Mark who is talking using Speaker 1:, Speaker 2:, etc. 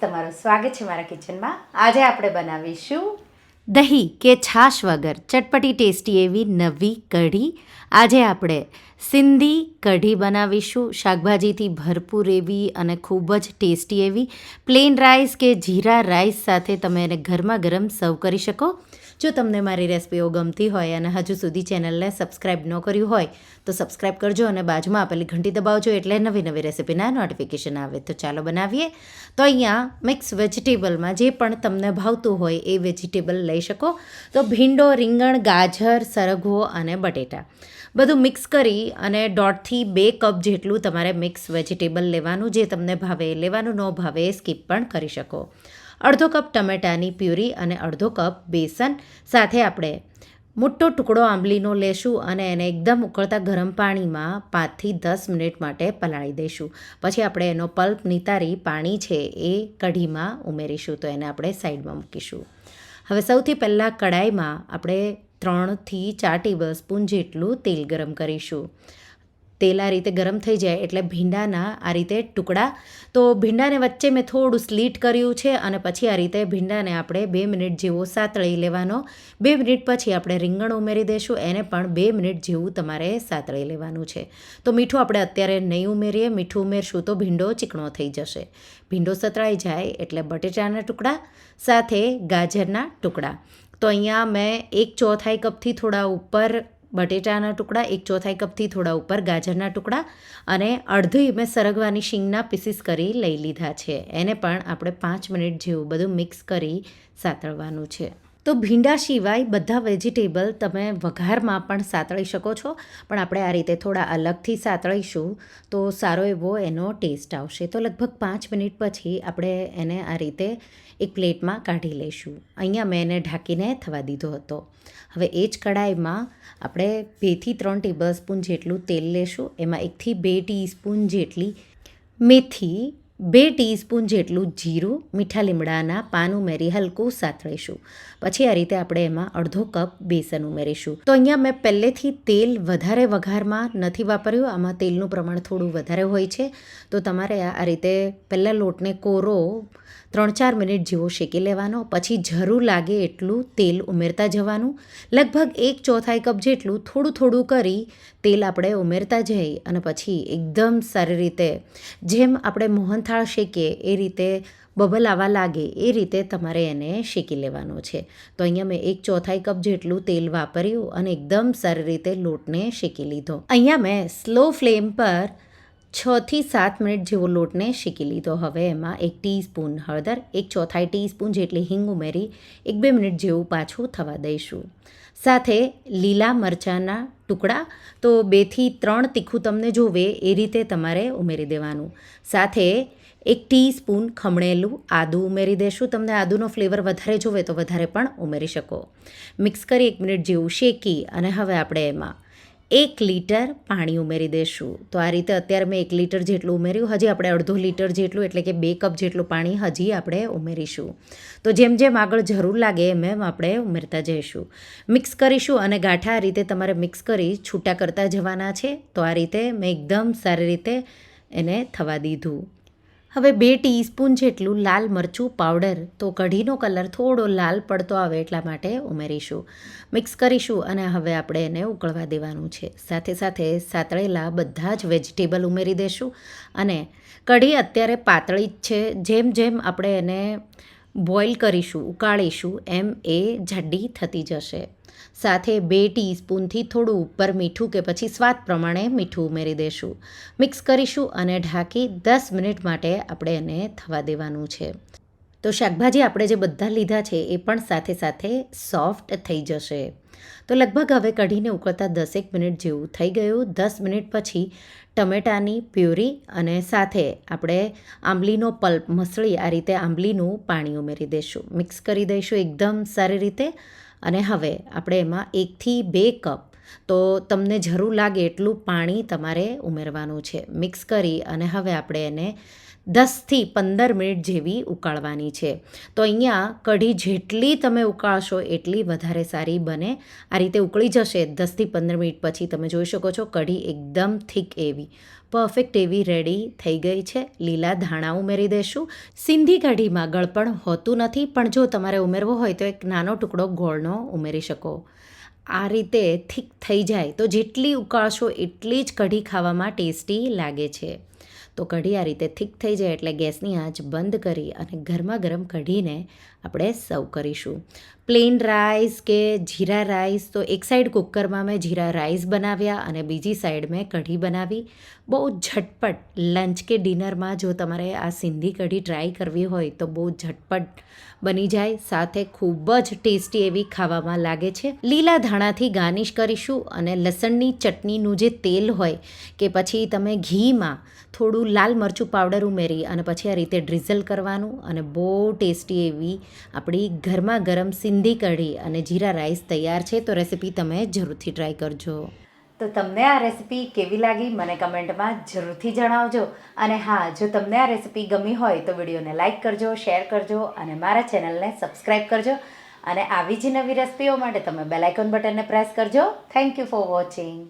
Speaker 1: તમારું સ્વાગત છે મારા કિચનમાં આજે આપણે બનાવીશું
Speaker 2: દહીં કે છાશ વગર. ચટપટી ટેસ્ટી એવી નવી કઢી. આજે આપણે સિંધી કઢી બનાવીશું. શાકભાજીથી ભરપૂર એવી અને ખૂબ જ ટેસ્ટી એવી. પ્લેન રાઈસ કે જીરા રાઈસ સાથે તમે એને ગરમા ગરમ સર્વ કરી શકો. જો તમને મારી રેસિપીઓ ગમતી હોય અને હજુ સુધી ચેનલને સબસ્ક્રાઈબ ન કર્યું હોય, તો સબસ્ક્રાઈબ કરજો અને બાજુમાં આપેલી ઘંટી દબાવજો એટલે નવી નવી રેસિપીના નોટિફિકેશન આવે. તો ચાલો બનાવીએ. તો અહીંયા મિક્સ વેજીટેબલમાં જે પણ તમને ભાવતું હોય એ વેજીટેબલ લઈ શકો. તો ભીંડો, રીંગણ, ગાજર, સરગવો અને બટેટા. બધું મિક્સ કરી અને દોઢથી બે કપ જેટલું તમારે મિક્સ વેજીટેબલ લેવાનું, જે તમને ભાવે લેવાનું, ન ભાવે સ્કીપ પણ કરી શકો. અડધો કપ ટમેટાની પ્યુરી અને અડધો કપ બેસન સાથે આપણે મોટો ટુકડો આંબલીનો લેશું અને એને એકદમ ઉકળતા ગરમ પાણીમાં પાંચથી દસ મિનિટ માટે પલાળી દઈશું. પછી આપણે એનો પલ્પ નિતારી પાણી છે એ કઢીમાં ઉમેરીશું તો એને આપણે સાઈડમાં મૂકીશું. હવે સૌથી પહેલાં કડાઈમાં આપણે ત્રણથી ચાર ટેબલ સ્પૂન જેટલું તેલ ગરમ કરીશું. તેલ આ રીતે ગરમ થઈ જાય એટલે ભીંડાના આ રીતે ટુકડા. તો ભીંડાને વચ્ચે મેં થોડું સ્લીટ કર્યું છે અને પછી આ રીતે ભીંડાને આપણે બે મિનિટ જેવો સાતળી લેવાનો. બે મિનિટ પછી આપણે રીંગણ ઉમેરી દઈશું એને પણ બે મિનિટ જેવું તમારે સાતળી લેવાનું છે. તો મીઠું આપણે અત્યારે નહીં ઉમેરીએ, મીઠું ઉમેરશું તો ભીંડો ચીકણો થઈ જશે. ભીંડો સતળાઈ જાય એટલે બટેટાના ટુકડા, સાથે ગાજરના ટુકડા. તો અહીંયા મેં એક ચોથાઈ કપથી થોડા ઉપર બટેટાના ટુકડા, એક ચોથાઈ કપથી થોડા ઉપર ગાજરના ટુકડા અને અડધી મેં સરગવાની શીંગના પીસીસ કરી લઈ લીધા છે. એને પણ આપણે પાંચ મિનિટ જેવું બધું મિક્સ કરી સાતળવાનું છે. તો ભીંડા સિવાય બધા વેજીટેબલ તમે વઘારમાં પણ સાતળી શકો છો. પણ આપણે આ રીતે થોડા અલગથી સાતળીશું તો સારો એવો એનો ટેસ્ટ આવશે. તો લગભગ પાંચ મિનિટ પછી આપણે એને આ રીતે એક પ્લેટમાં કાઢી લઈશું. અહીંયા મેં એને ઢાંકીને થવા દીધો હતો. હવે એ જ કડાઈમાં આપણે બેથી ત્રણ ટેબલ સ્પૂન જેટલું તેલ લેશું. એમાં એકથી બે ટીસ્પૂન જેટલી મેથી બે ટીસ્પૂન જેટલું જીરું, મીઠા લીમડાના પાન ઉમેરી હલકું સાથળીશું પછી આ રીતે આપણે એમાં અડધો કપ બેસન ઉમેરીશું. તો અહીંયા મેં પહેલેથી તેલ વધારે વઘારમાં નથી વાપર્યું. આમાં તેલનું પ્રમાણ થોડું વધારે હોય છે. તો તમારે આ રીતે પહેલાં લોટને કોરો ત્રણ ચાર મિનિટ જેવો શેકી લેવાનો. પછી જરૂર લાગે એટલું તેલ ઉમેરતા જવાનું. લગભગ એક ચોથાઈ કપ જેટલું થોડું થોડું કરી તેલ આપણે ઉમેરતા જઈ અને પછી એકદમ સારી રીતે, જેમ આપણે મોહનથાળ શેકીએ એ રીતે બબલ આવવા લાગે, એ રીતે તમારે એને શેકી લેવાનો છે. તો અહીંયા મેં એક ચોથાઈ કપ જેટલું તેલ વાપર્યું અને એકદમ સારી રીતે લોટને શેકી લીધો. અહીંયા મેં સ્લો ફ્લેમ પર છથી સાત મિનિટ જેવો લોટને શેકી લીધો. હવે એમાં એક ટીસ્પૂન હળદર, એક ચોથાઈ ટીસ્પૂન જેટલી હિંગ ઉમેરી એક બે મિનિટ જેવું પાછું થવા દઈશું. સાથે લીલા મરચાંના ટુકડા, તો બેથી ત્રણ તીખું તમને જોવે એ રીતે તમારે ઉમેરી દેવાનું. સાથે એક ટીસ્પૂન ખમણેલું આદું ઉમેરી દેશું. તમને આદુનો ફ્લેવર વધારે જોવે તો વધારે પણ ઉમેરી શકો. મિક્સ કરી એક મિનિટ જેવું શેકી અને હવે આપણે એમાં એક લીટર પાણી ઉમેરી દઈશું તો આ રીતે અત્યારે મેં એક લીટર જેટલું ઉમેર્યું. હજી આપણે અડધો લીટર જેટલું, એટલે કે બે કપ જેટલું પાણી હજી આપણે ઉમેરીશું. તો જેમ જેમ આગળ જરૂર લાગે એમ એમ આપણે ઉમેરતા જઈશું. મિક્સ કરીશું અને ગાંઠા આ રીતે તમારે મિક્સ કરી છૂટા કરતા જવાના છે. તો આ રીતે મેં એકદમ સારી રીતે એને થવા દીધું. હવે બે ટીસ્પૂન જેટલું લાલ મરચું પાવડર તો કઢીનો કલર થોડો લાલ પડતો આવે એટલા માટે ઉમેરીશું. મિક્સ કરીશું અને હવે આપણે એને ઉકળવા દેવાનું છે. સાથે સાથે સાતળેલા બધા જ વેજીટેબલ ઉમેરી દઈશું અને કઢી અત્યારે પાતળી જ છે. જેમ જેમ આપણે એને બોઇલ કરીશું, ઉકાળીશું, એમ એ જાડી થતી જશે. સાથે બે ટીસ્પૂનથી થોડું ઉપર મીઠું કે પછી સ્વાદ પ્રમાણે મીઠું ઉમેરી દઈશું મિક્સ કરીશું અને ઢાંકી દસ મિનિટ માટે આપણે એને થવા દેવાનું છે. તો શાકભાજી આપણે જે બધા લીધા છે એ પણ સાથે સાથે સોફ્ટ થઈ જશે. તો લગભગ હવે કઢીને ઉકળતા દસેક મિનિટ જેવું થઈ ગયું. દસ મિનિટ પછી ટમેટાની પ્યુરી અને સાથે આપણે આંબલીનો પલ્પ મસળી આ રીતે આંબલીનું પાણી ઉમેરી દઈશું. મિક્સ કરી દઈશું એકદમ સારી રીતે અને હવે આપણે એમાં એકથી બે કપ તો તમને જરૂર લાગે એટલું પાણી તમારે ઉમેરવાનું છે. મિક્સ કરી અને હવે આપણે એને દસથી પંદર મિનિટ જેવી ઉકાળવાની છે. તો અહીંયા કઢી જેટલી તમે ઉકાળશો એટલી વધારે સારી બને. આ રીતે ઉકળી જશે દસથી પંદર મિનિટ પછી તમે જોઈ શકો છો કઢી એકદમ થીક એવી, પરફેક્ટ એવી રેડી થઈ ગઈ છે. લીલા ધાણા ઉમેરી દઈશું સિંધી કઢીમાં ગળપણ હોતું નથી, પણ જો તમારે ઉમેરવો હોય તો એક નાનો ટુકડો ગોળનો ઉમેરી શકો. આ રીતે થીક થઈ જાય તો જેટલી ઉકાળશો એટલી જ કઢી ખાવામાં ટેસ્ટી લાગે છે. તો કઢી આ રીતે થીક થઈ જાય એટલે ગેસની આંચ બંધ કરી અને ગરમા ગરમ કઢીને આપણે સર્વ કરીશું. પ્લેન રાઈસ કે જીરા રાઈસ તો એક સાઈડ કુકરમાં મેં જીરા રાઈસ બનાવ્યા અને બીજી સાઈડ મેં કઢી બનાવી. બહુ ઝટપટ લંચ કે ડિનરમાં જો તમારે આ સિંધી કઢી ટ્રાય કરવી હોય તો બહુ ઝટપટ બની જાય. સાથે ખૂબ જ ટેસ્ટી એવી ખાવામાં લાગે છે. લીલા ધાણાથી ગાર્નિશ કરીશું અને લસણની ચટણીનું જે તેલ હોય કે પછી તમે ઘીમાં થોડું લાલ મરચું પાવડર ઉમેરી અને પછી આ રીતે ડ્રિઝલ કરવાનું અને બહુ ટેસ્ટી એવી આપણી ઘરમાં ગરમ સિંધી કઢી અને જીરા રાઈસ તૈયાર છે, તો રેસીપી તમે જરૂરથી ટ્રાય કરજો.
Speaker 1: તો તમને આ રેસિપી કેવી લાગી મને કમેન્ટમાં જરૂરથી જણાવજો. અને હા, જો તમને આ રેસિપી ગમી હોય તો વિડીયોને લાઇક કરજો શેર કરજો અને મારા ચેનલને સબસ્ક્રાઈબ કરજો. અને આવી જ નવી રેસિપીઓ માટે તમે બેલાઇકોન બટનને પ્રેસ કરજો. Thank you for watching